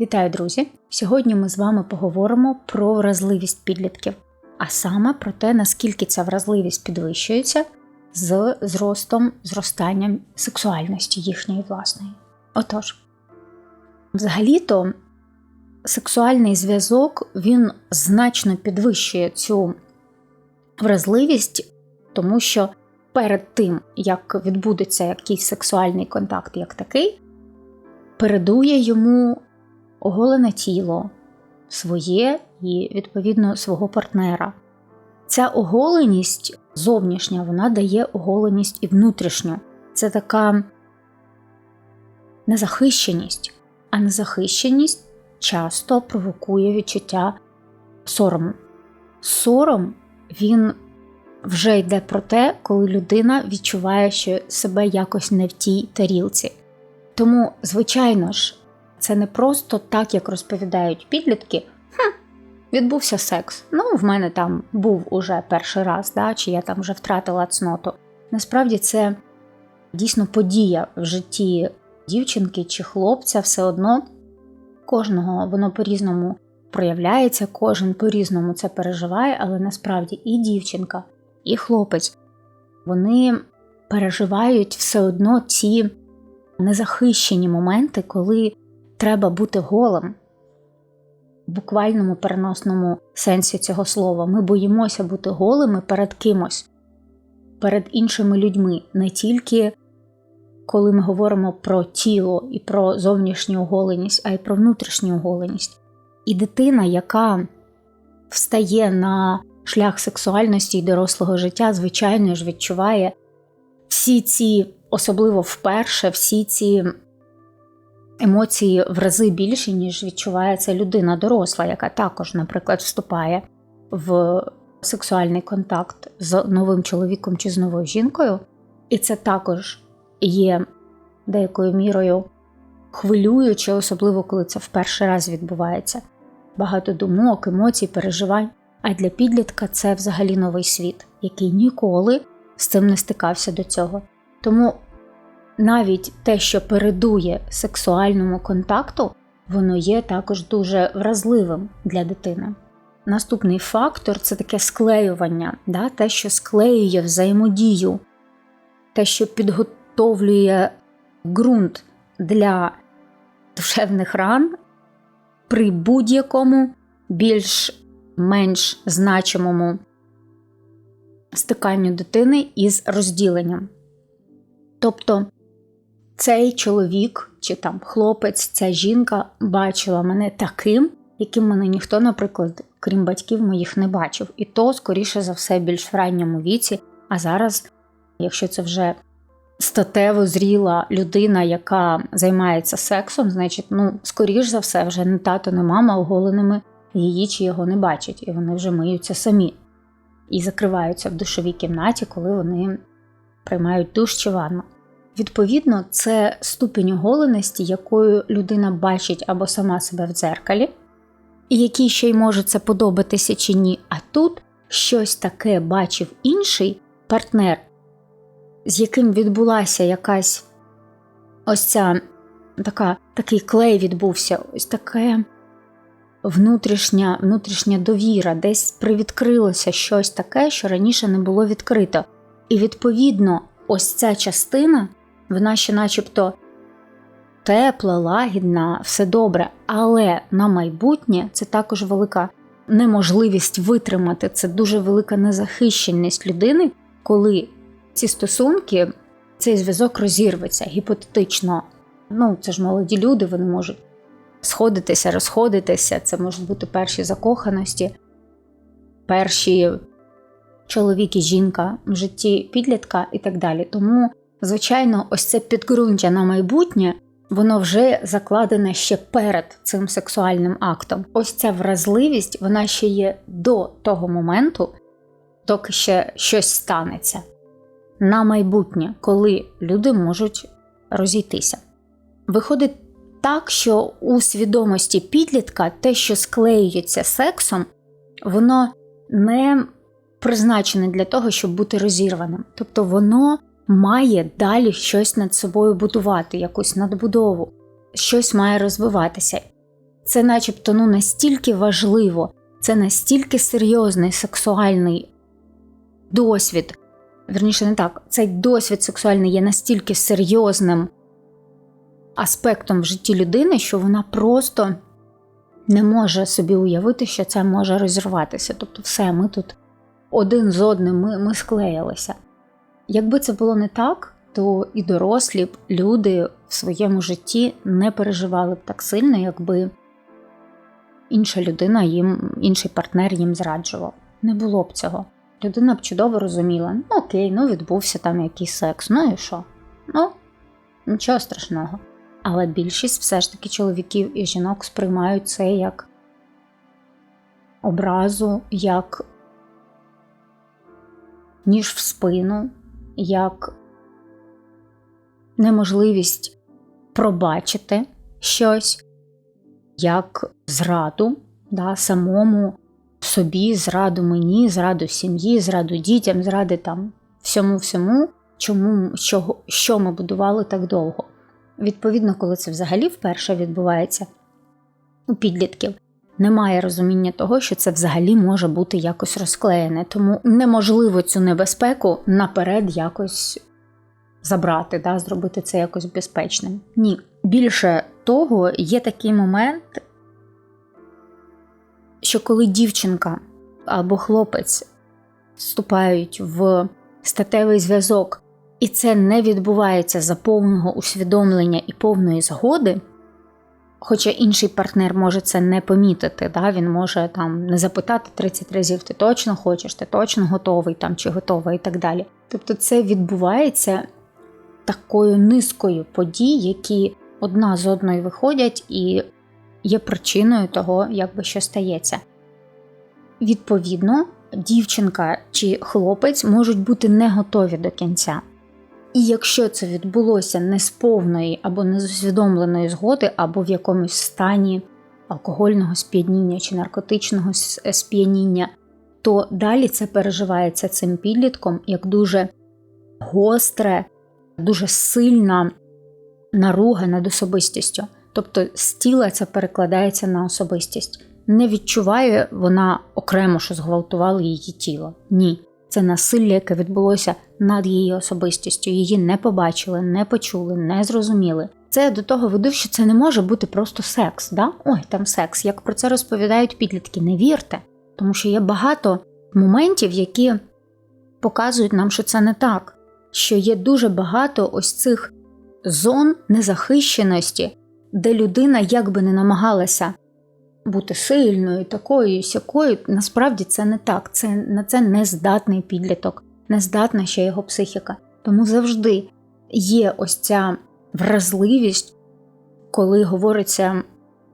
Вітаю, друзі! Сьогодні ми з вами поговоримо про вразливість підлітків, а саме про те, наскільки ця вразливість підвищується з зростом, зростанням сексуальності їхньої власної. Отож, взагалі-то сексуальний зв'язок він значно підвищує цю вразливість, тому що перед тим, як відбудеться якийсь сексуальний контакт як такий, передує йому оголене тіло своє і, відповідно, свого партнера. Ця оголеність зовнішня, вона дає оголеність і внутрішню. Це така незахищеність, а незахищеність часто провокує відчуття сорому. Сором він вже йде про те, коли людина відчуває, що себе якось не в тій тарілці. Тому, звичайно ж, це не просто так, як розповідають підлітки. Хм, відбувся секс. Ну, в мене там був уже перший раз, да, чи я там вже втратила цноту. Насправді це дійсно подія в житті дівчинки чи хлопця, все одно кожного воно по-різному проявляється, кожен по-різному це переживає, але насправді і дівчинка, і хлопець вони переживають все одно ці незахищені моменти, коли треба бути голим. В буквальному переносному сенсі цього слова. Ми боїмося бути голими перед кимось, перед іншими людьми, не тільки коли ми говоримо про тіло і про зовнішню оголеність, а й про внутрішню оголеність. І дитина, яка встає на шлях сексуальності і дорослого життя, звичайно ж відчуває всі ці, особливо вперше, всі ці емоції в рази більші, ніж відчуває це людина доросла, яка також, наприклад, вступає в сексуальний контакт з новим чоловіком чи з новою жінкою, і це також є деякою мірою хвилююче, особливо коли це в перший раз відбувається. Багато думок, емоцій, переживань. А для підлітка це взагалі новий світ, який ніколи з цим не стикався до цього. Тому навіть те, що передує сексуальному контакту, воно є також дуже вразливим для дитини. Наступний фактор це таке склеювання, да? те, що склеює взаємодію, те, що підготовлює ґрунт для душевних ран при будь-якому більш-менш значимому стиканню дитини із розділенням. Тобто цей чоловік чи там хлопець, ця жінка бачила мене таким, яким мене ніхто, наприклад, крім батьків моїх, не бачив. І то, скоріше за все, більш в ранньому віці. А зараз, якщо це вже статево зріла людина, яка займається сексом, значить, ну, скоріш за все, вже не тато, не мама оголеними її чи його не бачать, і вони вже миються самі. І закриваються в душовій кімнаті, коли вони приймають душ чи ванну. Відповідно, це ступінь оголеності, якою людина бачить або сама себе в дзеркалі, і якій ще й може це подобатися чи ні. А тут щось таке бачив інший партнер, з яким відбулася якась ось ця така, такий клей відбувся, ось таке внутрішня, внутрішня довіра, десь привідкрилося щось таке, що раніше не було відкрито. І відповідно, ось ця частина вона ще начебто тепла, лагідна, все добре, але на майбутнє це також велика неможливість витримати, це дуже велика незахищеність людини, коли ці стосунки, цей зв'язок розірветься гіпотетично. Ну, це ж молоді люди, вони можуть сходитися, розходитися, це можуть бути перші закоханості, перші чоловік і жінка в житті підлітка і так далі. Тому Звичайно, ось це підґрунтя на майбутнє, воно вже закладене ще перед цим сексуальним актом. Ось ця вразливість, вона ще є до того моменту, доки ще щось станеться. На майбутнє, коли люди можуть розійтися. Виходить так, що у свідомості підлітка те, що склеюється сексом, воно не призначене для того, щоб бути розірваним. Тобто воно має далі щось над собою будувати, якусь надбудову, щось має розвиватися. Це начебто ну, настільки важливо, це настільки серйозний сексуальний досвід. Верніше, не так, цей досвід сексуальний є настільки серйозним аспектом в житті людини, що вона просто не може собі уявити, що це може розірватися. Тобто, все, ми тут один з одним ми, ми склеїлися. Якби це було не так, то і дорослі б люди в своєму житті не переживали б так сильно, якби інша людина їм, інший партнер їм зраджував. Не було б цього. Людина б чудово розуміла: ну окей, ну відбувся там якийсь секс, ну і що? Ну, нічого страшного. Але більшість все ж таки чоловіків і жінок сприймають це як образу, як ніж в спину, як неможливість пробачити щось, як зраду да, самому собі, зраду мені, зраду сім'ї, зраду дітям, зради там всьому всьому, чому, що, що ми будували так довго. Відповідно, коли це взагалі вперше відбувається у підлітків, немає розуміння того, що це взагалі може бути якось розклеєне, тому неможливо цю небезпеку наперед якось забрати, да, зробити це якось безпечним. Ні. Більше того, є такий момент, що коли дівчинка або хлопець вступають в статевий зв'язок, і це не відбувається за повного усвідомлення і повної згоди. Хоча інший партнер може це не помітити, да? він може там не запитати 30 разів, ти точно хочеш, ти точно готовий там чи готова і так далі. Тобто це відбувається такою низкою подій, які одна з одної виходять і є причиною того, як би що стається. Відповідно, дівчинка чи хлопець можуть бути не готові до кінця. І якщо це відбулося не з повної або не з усвідомленої згоди, або в якомусь стані алкогольного сп'яніння чи наркотичного сп'яніння, то далі це переживається цим підлітком як дуже гостре, дуже сильна наруга над особистістю. Тобто з тіла це перекладається на особистість. Не відчуває вона окремо, що зґвалтували її тіло. Ні. Це насилля, яке відбулося над її особистістю. Її не побачили, не почули, не зрозуміли. Це до того веду, що це не може бути просто секс. Да? Ой, там секс. Як про це розповідають підлітки, не вірте, тому що є багато моментів, які показують нам, що це не так, що є дуже багато ось цих зон незахищеності, де людина як би не намагалася бути сильною, такою, сякою, насправді це не так. Це на це не здатний підліток, не здатна ще його психіка. Тому завжди є ось ця вразливість, коли говориться,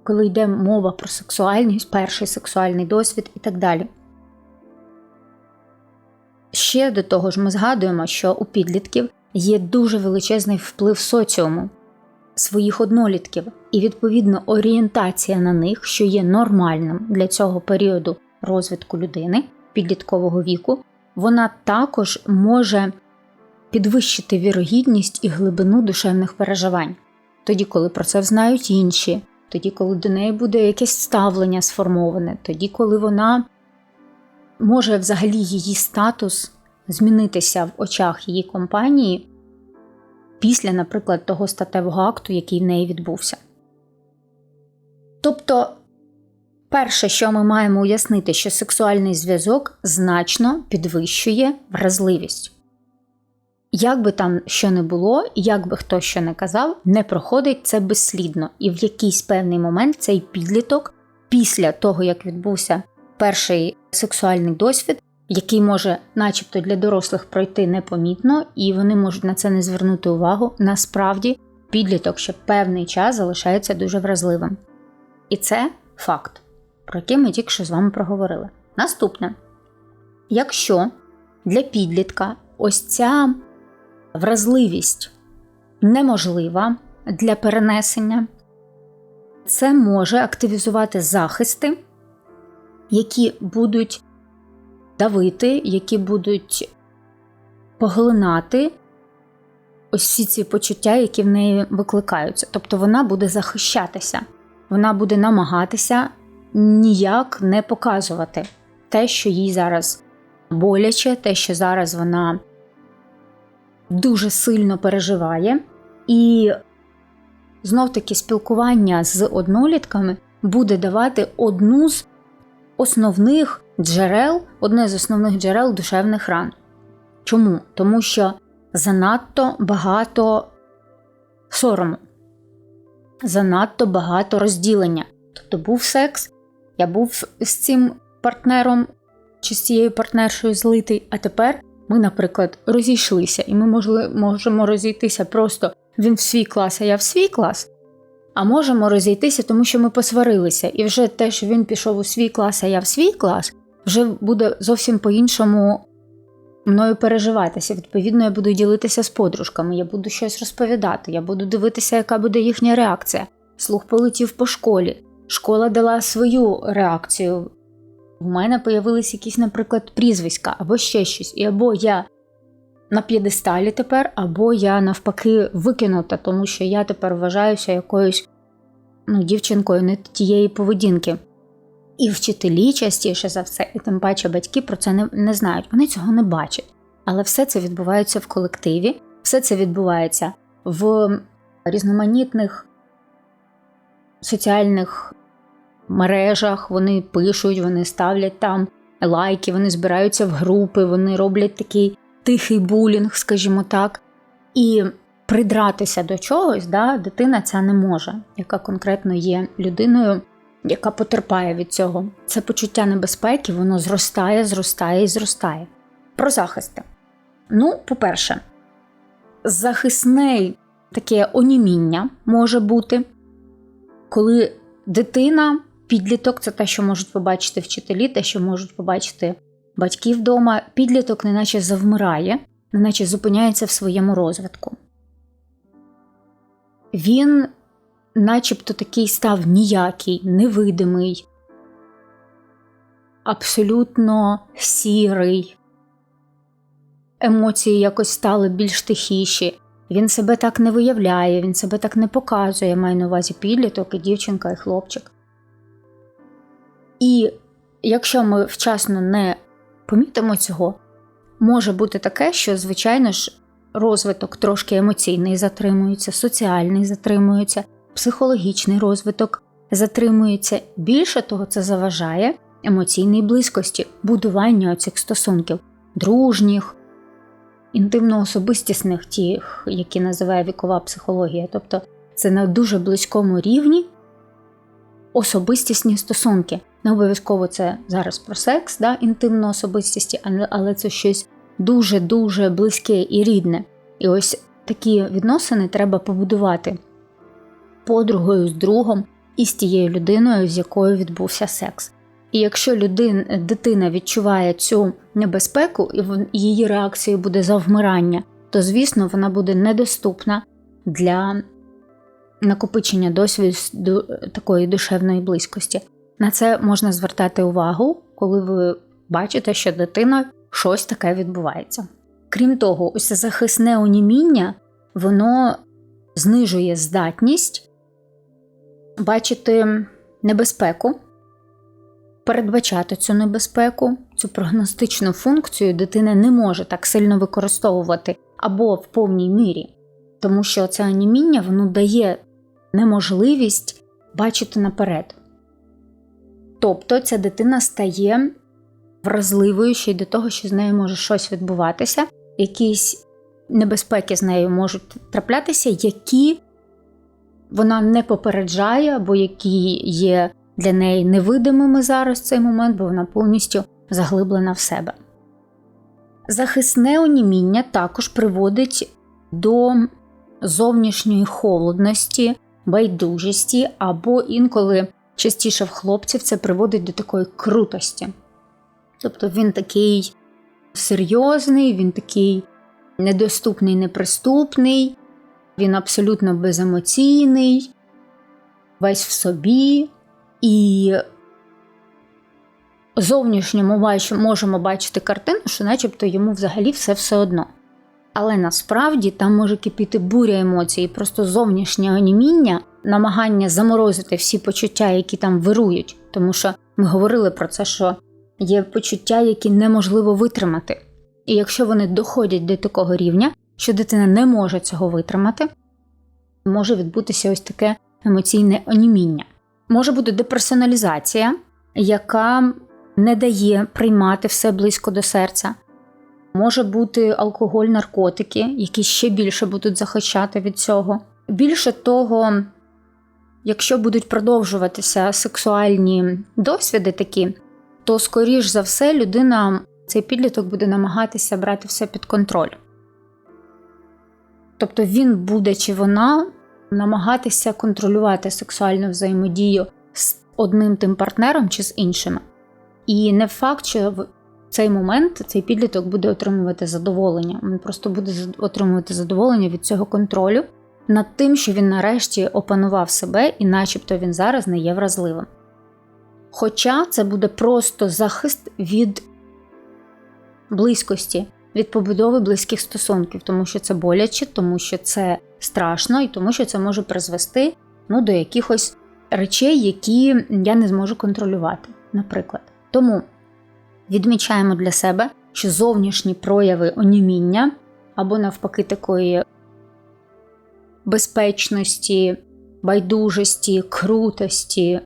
коли йде мова про сексуальність, перший сексуальний досвід і так далі. Ще до того ж, ми згадуємо, що у підлітків є дуже величезний вплив соціуму своїх однолітків, і відповідно орієнтація на них, що є нормальним для цього періоду розвитку людини підліткового віку, вона також може підвищити вірогідність і глибину душевних переживань, тоді, коли про це знають інші, тоді, коли до неї буде якесь ставлення сформоване, тоді, коли вона може взагалі її статус змінитися в очах її компанії після, наприклад, того статевого акту, який в неї відбувся. Тобто, перше, що ми маємо уяснити, що сексуальний зв'язок значно підвищує вразливість. Як би там що не було, як би хто що не казав, не проходить це безслідно, і в якийсь певний момент цей підліток, після того, як відбувся перший сексуальний досвід, який може, начебто, для дорослих пройти непомітно, і вони можуть на це не звернути увагу, насправді підліток ще певний час залишається дуже вразливим. І це факт, про який ми тільки що з вами проговорили. Наступне: якщо для підлітка ось ця вразливість неможлива для перенесення, це може активізувати захисти, які будуть давити, які будуть поглинати ось всі ці почуття, які в неї викликаються. Тобто вона буде захищатися. вона буде намагатися ніяк не показувати те, що їй зараз боляче, те, що зараз вона дуже сильно переживає. І знов таки спілкування з однолітками буде давати одну з основних джерел, одне з основних джерел душевних ран. Чому? Тому що занадто багато сорому, занадто багато розділення. Тобто був секс, я був з цим партнером чи з цією партнершою злитий, а тепер ми, наприклад, розійшлися, і ми можемо розійтися просто він в свій клас, а я в свій клас. А можемо розійтися, тому що ми посварилися, і вже те, що він пішов у свій клас, а я в свій клас, вже буде зовсім по-іншому мною переживатися. Відповідно, я буду ділитися з подружками, я буду щось розповідати, я буду дивитися, яка буде їхня реакція. Слух полетів по школі. Школа дала свою реакцію. В мене появились якісь, наприклад, прізвиська або ще щось. І або я на п'єдесталі тепер, або я навпаки викинута, тому що я тепер вважаюся якоюсь ну, дівчинкою не тієї поведінки. І вчителі частіше за все, і тим паче батьки про це не, не знають, вони цього не бачать. Але все це відбувається в колективі, все це відбувається в різноманітних соціальних мережах, вони пишуть, вони ставлять там лайки, вони збираються в групи, вони роблять такий тихий булінг, скажімо так. І придратися до чогось, да, дитина ця не може, яка конкретно є людиною, яка потерпає від цього. Це почуття небезпеки, воно зростає, зростає і зростає. Про захисти. Ну, по-перше, захисне таке оніміння може бути, коли дитина, підліток це те, що можуть побачити вчителі, те, що можуть побачити батьки вдома, підліток неначе завмирає, неначе зупиняється в своєму розвитку. Він начебто такий став ніякий, невидимий, абсолютно сірий. Емоції якось стали більш тихіші. Він себе так не виявляє, він себе так не показує, маю на увазі підліток, і дівчинка, і хлопчик. І якщо ми вчасно не помітимо цього, може бути таке, що, звичайно ж, розвиток трошки емоційний затримується, соціальний затримується, психологічний розвиток затримується. Більше того, це заважає емоційній близькості, будуванню цих стосунків, дружніх, інтимно-особистісних, тих, які називає вікова психологія. Тобто це на дуже близькому рівні особистісні стосунки. Не обов'язково це зараз про секс, да, інтимну особистісті, але це щось дуже-дуже близьке і рідне. І ось такі відносини треба побудувати подругою з другом і з тією людиною, з якою відбувся секс. І якщо людин, дитина відчуває цю небезпеку, і її реакцією буде завмирання, то звісно вона буде недоступна для накопичення досвіду такої душевної близькості. На це можна звертати увагу, коли ви бачите, що дитина щось таке відбувається. Крім того, ось захисне оніміння, воно знижує здатність бачити небезпеку, передбачати цю небезпеку, цю прогностичну функцію дитина не може так сильно використовувати або в повній мірі, тому що це оніміння воно дає неможливість бачити наперед. Тобто ця дитина стає вразливою ще й до того, що з нею може щось відбуватися, якісь небезпеки з нею можуть траплятися, які вона не попереджає, або які є для неї невидимими зараз цей момент, бо вона повністю заглиблена в себе. Захисне оніміння також приводить до зовнішньої холодності, байдужості або інколи частіше в хлопців це приводить до такої крутості. Тобто він такий серйозний, він такий недоступний, неприступний, він абсолютно беземоційний, весь в собі, і зовнішньо ми можемо бачити картину, що начебто йому взагалі все все одно. Але насправді там може кипіти буря емоцій, просто зовнішнє оніміння намагання заморозити всі почуття, які там вирують, тому що ми говорили про це, що є почуття, які неможливо витримати. І якщо вони доходять до такого рівня, що дитина не може цього витримати, може відбутися ось таке емоційне оніміння. Може бути деперсоналізація, яка не дає приймати все близько до серця. Може бути алкоголь, наркотики, які ще більше будуть захищати від цього. Більше того, якщо будуть продовжуватися сексуальні досвіди такі, то, скоріш за все, людина, цей підліток буде намагатися брати все під контроль. Тобто він буде чи вона намагатися контролювати сексуальну взаємодію з одним тим партнером чи з іншими. І не факт, що в цей момент цей підліток буде отримувати задоволення. Він просто буде отримувати задоволення від цього контролю над тим, що він нарешті опанував себе, і начебто він зараз не є вразливим. Хоча це буде просто захист від близькості, від побудови близьких стосунків, тому що це боляче, тому що це страшно і тому, що це може призвести ну, до якихось речей, які я не зможу контролювати, наприклад. Тому відмічаємо для себе, що зовнішні прояви оніміння або навпаки такої безпечності, байдужості, крутості,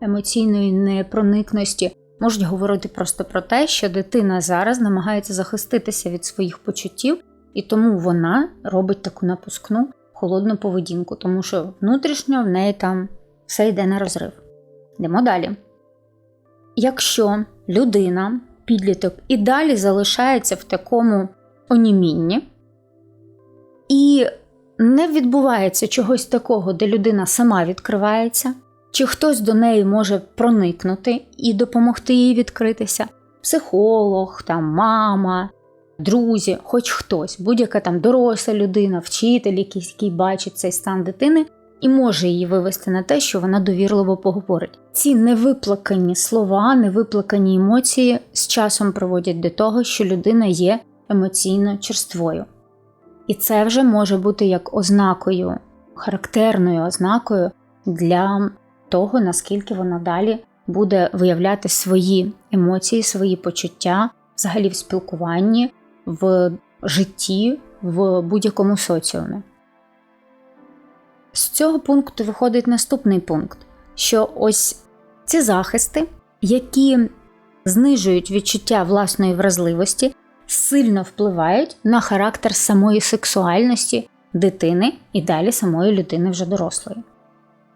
емоційної непроникності можуть говорити просто про те, що дитина зараз намагається захиститися від своїх почуттів, і тому вона робить таку напускну холодну поведінку, тому що внутрішньо в неї там все йде на розрив. Йдемо далі. Якщо людина, підліток і далі залишається в такому онімінні, і не відбувається чогось такого, де людина сама відкривається, чи хтось до неї може проникнути і допомогти їй відкритися, психолог, там, мама, друзі, хоч хтось, будь-яка там доросла людина, вчитель, якийсь, який бачить цей стан дитини, і може її вивести на те, що вона довірливо поговорить. Ці невиплакані слова, невиплакані емоції з часом приводять до того, що людина є емоційно черствою. І це вже може бути як ознакою, характерною ознакою для того, наскільки вона далі буде виявляти свої емоції, свої почуття, взагалі в спілкуванні, в житті, в будь-якому соціумі. З цього пункту виходить наступний пункт: що ось ці захисти, які знижують відчуття власної вразливості, сильно впливають на характер самої сексуальності дитини і далі самої людини вже дорослої.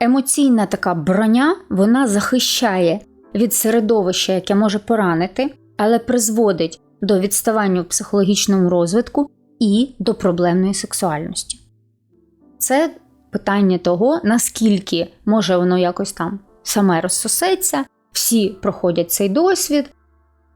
Емоційна така броня вона захищає від середовища, яке може поранити, але призводить до відставання в психологічному розвитку і до проблемної сексуальності. Це питання того, наскільки може воно якось там саме розсосеться, всі проходять цей досвід,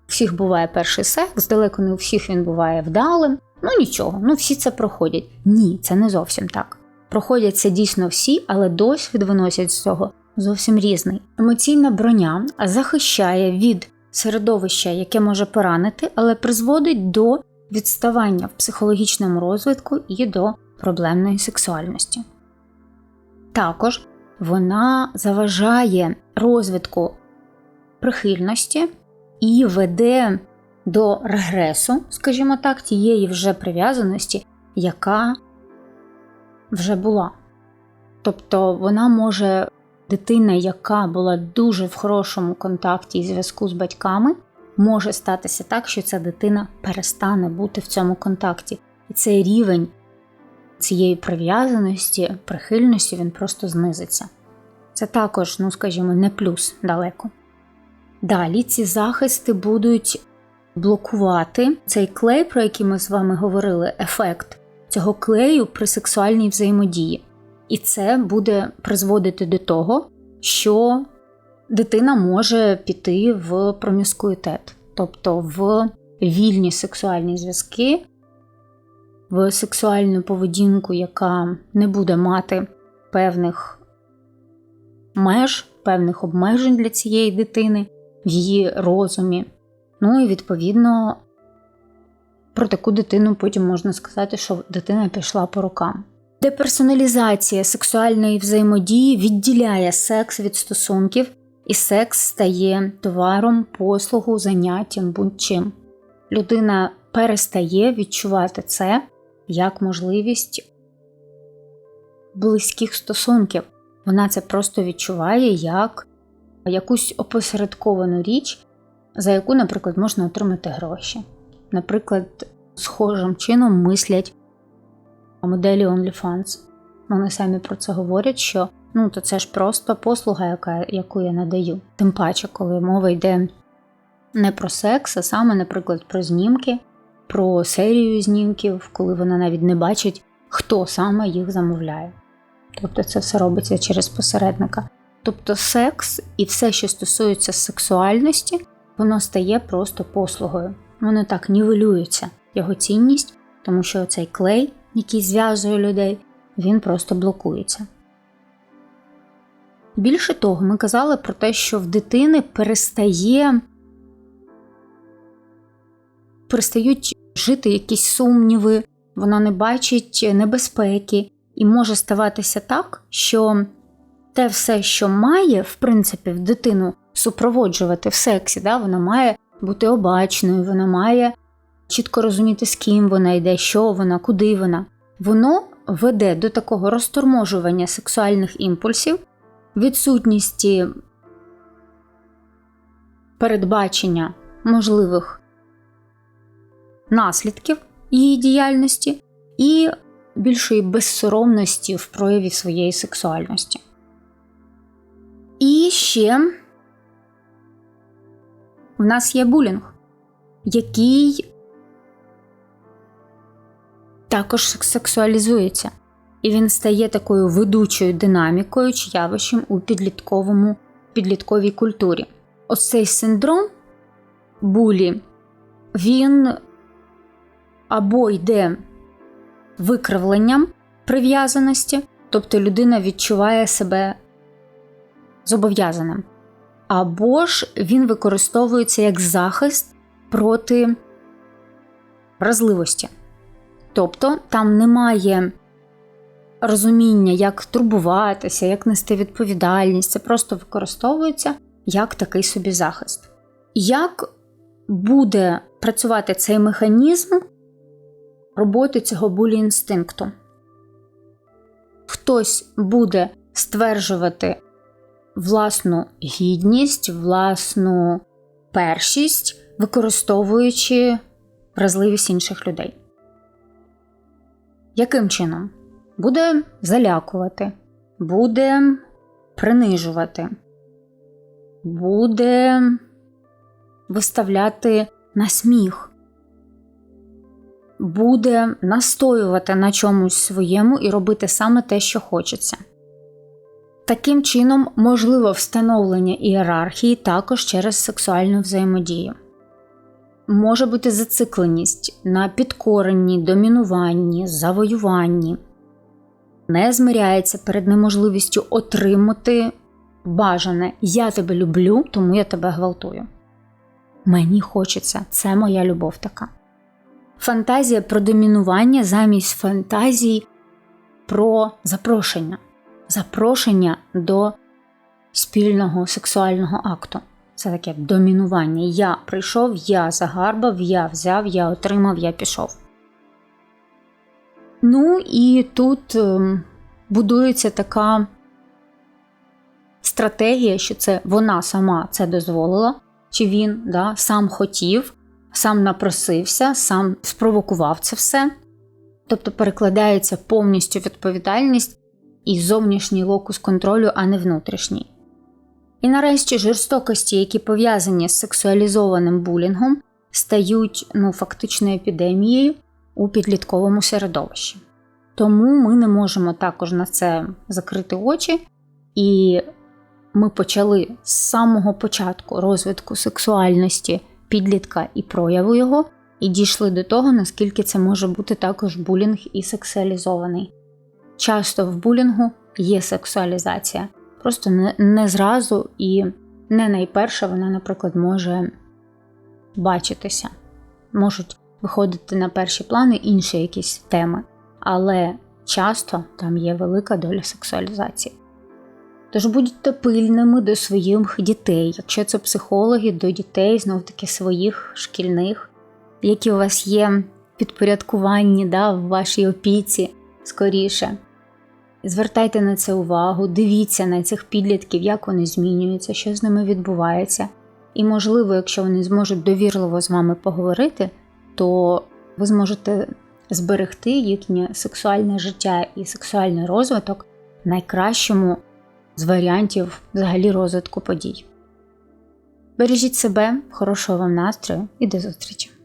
всіх буває перший секс, далеко не у всіх він буває вдалим. Ну нічого, ну всі це проходять. Ні, це не зовсім так. Проходять це дійсно всі, але досвід виносять з цього зовсім різний. Емоційна броня захищає від середовища, яке може поранити, але призводить до відставання в психологічному розвитку і до проблемної сексуальності. Також вона заважає розвитку прихильності і веде до регресу, скажімо так, тієї вже прив'язаності, яка вже була. Тобто вона може, дитина, яка була дуже в хорошому контакті і зв'язку з батьками, може статися так, що ця дитина перестане бути в цьому контакті. І цей рівень цієї прив'язаності, прихильності він просто знизиться. Це також, ну скажімо, не плюс далеко. Далі ці захисти будуть блокувати цей клей, про який ми з вами говорили, ефект цього клею при сексуальній взаємодії. І це буде призводити до того, що дитина може піти в проміскуїтет, тобто в вільні сексуальні зв'язки, в сексуальну поведінку, яка не буде мати певних меж, певних обмежень для цієї дитини в її розумі. Ну і відповідно про таку дитину потім можна сказати, що дитина пішла по рукам. Деперсоналізація сексуальної взаємодії відділяє секс від стосунків, і секс стає товаром, послугу, заняттям будь-чим. Людина перестає відчувати це як можливість близьких стосунків. Вона це просто відчуває як якусь опосередковану річ, за яку, наприклад, можна отримати гроші. Наприклад, схожим чином мислять моделі OnlyFans. Вони самі про це говорять, що ну, то це ж просто послуга, яка, яку я надаю. Тим паче, коли мова йде не про секс, а саме, наприклад, про знімки, про серію знімків, коли вона навіть не бачить, хто саме їх замовляє. Тобто це все робиться через посередника. Тобто секс і все, що стосується сексуальності, воно стає просто послугою. Воно так нівелюється його цінність, тому що цей клей, який зв'язує людей, він просто блокується. Більше того, ми казали про те, що в дитини перестає перестають жити якісь сумніви, вона не бачить небезпеки, і може ставатися так, що те все, що має, в принципі, в дитину супроводжувати в сексі, да, вона має бути обачною, вона має чітко розуміти, з ким вона йде, що вона, куди вона. Воно веде до такого розторможування сексуальних імпульсів, відсутності передбачення можливих наслідків її діяльності і більшої безсоромності в прояві своєї сексуальності. І ще в нас є булінг, який також сексуалізується, і він стає такою ведучою динамікою чи явищем у підлітковому підлітковій культурі. Ось цей синдром булі, він або йде викривленням прив'язаності, тобто людина відчуває себе зобов'язаним, або ж він використовується як захист проти вразливості. Тобто там немає розуміння, як турбуватися, як нести відповідальність, це просто використовується як такий собі захист. Як буде працювати цей механізм роботи цього булі інстинкту? Хтось буде стверджувати власну гідність, власну першість, використовуючи вразливість інших людей. Яким чином? Буде залякувати, буде принижувати, буде виставляти на сміх, буде настоювати на чомусь своєму і робити саме те, що хочеться. Таким чином, можливо встановлення ієрархії також через сексуальну взаємодію. Може бути зацикленість на підкоренні, домінуванні, завоюванні, не змиряється перед неможливістю отримати бажане Я тебе люблю, тому я тебе гвалтую. Мені хочеться, це моя любов така. Фантазія про домінування замість фантазії про запрошення запрошення до спільного сексуального акту. Це таке домінування. Я прийшов, я загарбав, я взяв, я отримав, я пішов. Ну і тут ем, будується така стратегія, що це вона сама це дозволила, чи він да, сам хотів, сам напросився, сам спровокував це все. Тобто перекладається повністю відповідальність і зовнішній локус контролю, а не внутрішній. І нарешті жорстокості, які пов'язані з сексуалізованим булінгом, стають ну, фактично епідемією у підлітковому середовищі. Тому ми не можемо також на це закрити очі, і ми почали з самого початку розвитку сексуальності підлітка і прояву його, і дійшли до того, наскільки це може бути також булінг і сексуалізований. Часто в булінгу є сексуалізація, просто не, не зразу і не найперше вона, наприклад, може бачитися, можуть виходити на перші плани інші якісь теми. Але часто там є велика доля сексуалізації. Тож будьте пильними до своїх дітей, якщо це психологи, до дітей, знов таки своїх шкільних, які у вас є підпорядкуванні да, в вашій опіці скоріше. Звертайте на це увагу, дивіться на цих підлітків, як вони змінюються, що з ними відбувається. І, можливо, якщо вони зможуть довірливо з вами поговорити, то ви зможете зберегти їхнє сексуальне життя і сексуальний розвиток найкращому з варіантів взагалі розвитку подій. Бережіть себе, хорошого вам настрою і до зустрічі!